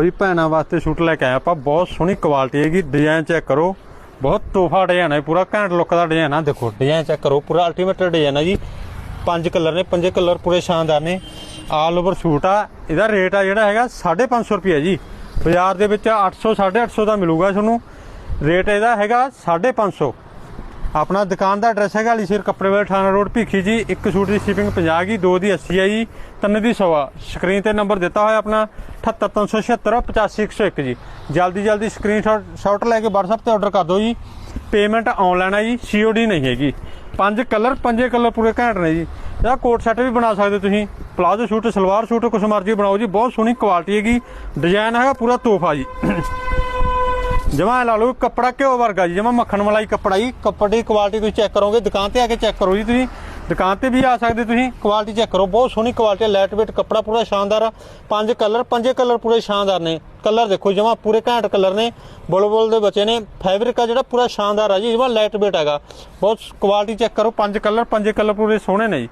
ਕੋਈ ਭੈਣਾਂ ਵਾਸਤੇ ਸੂਟ ਲੈ ਕੇ ਆਏ ਆਪਾਂ, ਬਹੁਤ ਸੋਹਣੀ ਕੁਆਲਿਟੀ ਹੈਗੀ ਡਿਜ਼ਾਈਨ ਚੈੱਕ ਕਰੋ। ਬਹੁਤ ਤੋਹਫਾ ਡਿਜ਼ਾਈਨ ਹੈ ਪੂਰਾ ਘੈਂਟ ਲੁੱਕ ਦਾ ਡਿਜ਼ਾਈਨ ਆ। ਦੇਖੋ ਡਿਜ਼ਾਈਨ ਚੈੱਕ ਕਰੋ, ਪੂਰਾ ਅਲਟੀਮੇਟ ਡਿਜ਼ਾਈਨ ਆ ਜੀ। ਪੰਜ ਕਲਰ ਨੇ, ਪੰਜੇ ਕਲਰ ਪੂਰੇ ਸ਼ਾਨਦਾਰ ਨੇ। ਆਲ ਓਵਰ ਸੂਟ ਆ, ਇਹਦਾ ਰੇਟ ਆ ਜਿਹੜਾ ਹੈਗਾ 550 ਰੁਪਏ ਜੀ। ਬਾਜ਼ਾਰ ਦੇ ਵਿੱਚ 800 850 ਦਾ ਮਿਲੂਗਾ ਤੁਹਾਨੂੰ। ਰੇਟ ਇਹਦਾ ਹੈਗਾ 550 ਆਪਣਾ ਦੁਕਾਨ ਦਾ ਐਡਰੈਸ ਹੈਗਾ ਅਲੀਸ਼ੇਰ ਕੱਪੜੇ ਵਾਲੇ ਥਾਣਾ ਰੋਡ, ਭੀਖੀ ਜੀ, ਇੱਕ ਸੂਟ ਦੀ ਸ਼ਿਪਿੰਗ 50 ਗੀ ਦੋ ਦੀ 80 ਆ ਜੀ ਤਿੰਨ ਦੀ 100 ਸਕਰੀਨ ਤੇ ਨੰਬਰ ਦਿੱਤਾ ਹੋਇਆ ਆਪਣਾ 78376 85101 ਜੀ। ਜਲਦੀ ਜਲਦੀ ਸਕਰੀਨਸ਼ਾਟ ਸ਼ਾਟ ਲੈ ਕੇ WhatsApp ਤੇ ਆਰਡਰ ਕਰ ਦਿਓ ਜੀ। ਪੇਮੈਂਟ ਆਨਲਾਈਨ ਆ ਜੀ COD ਨਹੀਂ ਹੈਗੀ। ਪੰਜ ਕਲਰ ਪੰਜੇ ਕਲਰ ਪੂਰੇ ਘੈਂਟ ਨੇ ਜੀ। ਇਹਦਾ ਕੋਟ ਸੈੱਟ ਵੀ ਬਣਾ ਸਕਦੇ ਤੁਸੀਂ। ਪਲਾਜ਼ੋ ਸੂਟ, ਸਲਵਾਰ ਸੂਟ, ਕੁਛ ਮਰਜ਼ੀ ਬਣਾਓ ਜੀ। ਬਹੁਤ ਸੋਹਣੀ ਕੁਆਲਿਟੀ ਹੈਗੀ। ਡਿਜ਼ਾਈਨ ਹੈਗਾ ਪੂਰਾ ਤੋਹਫਾ ਜੀ। ਜਮਾ ਲਾ ਲਓ ਕੱਪੜਾ ਘਿਓ ਵਰਗਾ ਜੀ, ਜਮਾ ਮੱਖਣ ਮਲਾਈ ਕੱਪੜਾ ਜੀ। ਕੱਪੜੇ ਦੀ ਕੁਆਲਿਟੀ ਤੁਸੀਂ ਚੈੱਕ ਕਰੋਗੇ, ਦੁਕਾਨ ਤੇ ਆ ਕੇ ਚੈੱਕ ਕਰੋ ਜੀ ਤੁਸੀਂ। ਦੁਕਾਨ ਤੇ ਵੀ ਆ ਸਕਦੇ ਤੁਸੀਂ ਕੁਆਲਿਟੀ ਚੈੱਕ ਕਰੋ। ਬਹੁਤ ਸੋਹਣੀ ਕੁਆਲਿਟੀ ਹੈ ਲਾਈਟ ਵੇਟ ਕੱਪੜਾ ਪੂਰਾ ਸ਼ਾਨਦਾਰ ਆ। ਪੰਜ ਕਲਰ ਪੰਜੇ ਕਲਰ ਪੂਰੇ ਸ਼ਾਨਦਾਰ ਨੇ। ਕਲਰ ਦੇਖੋ, ਜਮਾ ਪੂਰੇ ਘੈਂਟ ਕਲਰ ਨੇ। ਬੁਲ ਬੁਲ ਦੇ ਬੱਚੇ ਨੇ। ਫੈਬਰਿਕ ਆ ਜਿਹੜਾ ਪੂਰਾ ਸ਼ਾਨਦਾਰ ਆ ਜੀ, ਜਮਾ ਲਾਈਟ ਵੇਟ ਹੈਗਾ। ਬਹੁਤ ਕੁਆਲਿਟੀ ਚੈੱਕ ਕਰੋ। ਪੰਜ ਕਲਰ ਪੰਜੇ ਕਲਰ ਪੂਰੇ ਸੋਹਣੇ ਨੇ ਜੀ।